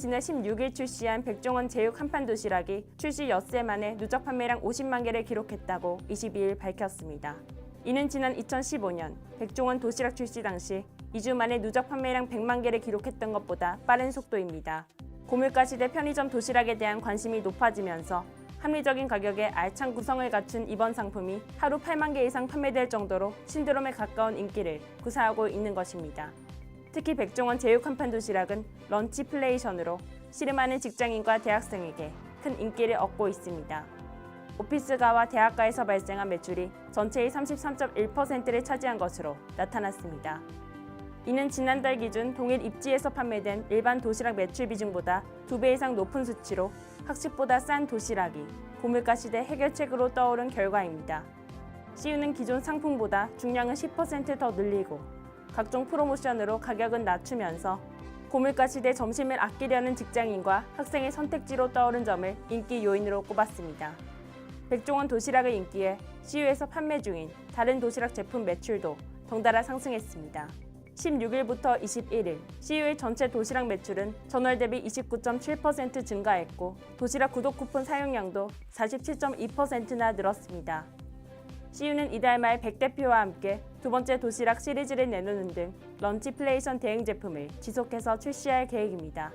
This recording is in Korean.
지난 16일 출시한 백종원 제육 한판 도시락이 출시 엿새 만에 누적 판매량 50만 개를 기록했다고 22일 밝혔습니다. 이는 지난 2015년 백종원 도시락 출시 당시 2주 만에 누적 판매량 100만 개를 기록했던 것보다 빠른 속도입니다. 고물가 시대 편의점 도시락에 대한 관심이 높아지면서 합리적인 가격에 알찬 구성을 갖춘 이번 상품이 하루 8만 개 이상 판매될 정도로 신드롬에 가까운 인기를 구사하고 있는 것입니다. 특히 백종원 제육 한 판 도시락은 런치 플레이션으로 씨름하는 직장인과 대학생에게 큰 인기를 얻고 있습니다. 오피스가와 대학가에서 발생한 매출이 전체의 33.1%를 차지한 것으로 나타났습니다. 이는 지난달 기준 동일 입지에서 판매된 일반 도시락 매출 비중보다 2배 이상 높은 수치로 학식보다 싼 도시락이 고물가 시대 해결책으로 떠오른 결과입니다. CU는 기존 상품보다 중량은 10%더 늘리고 각종 프로모션으로 가격은 낮추면서 고물가 시대 점심을 아끼려는 직장인과 학생의 선택지로 떠오른 점을 인기 요인으로 꼽았습니다. 백종원 도시락의 인기에 CU에서 판매 중인 다른 도시락 제품 매출도 덩달아 상승했습니다. 16일부터 21일 CU의 전체 도시락 매출은 전월 대비 29.7% 증가했고 도시락 구독 쿠폰 사용량도 47.2%나 늘었습니다. CU는 이달 말 100대표와 함께 두 번째 도시락 시리즈를 내놓는 등 런치 플레이션 대행 제품을 지속해서 출시할 계획입니다.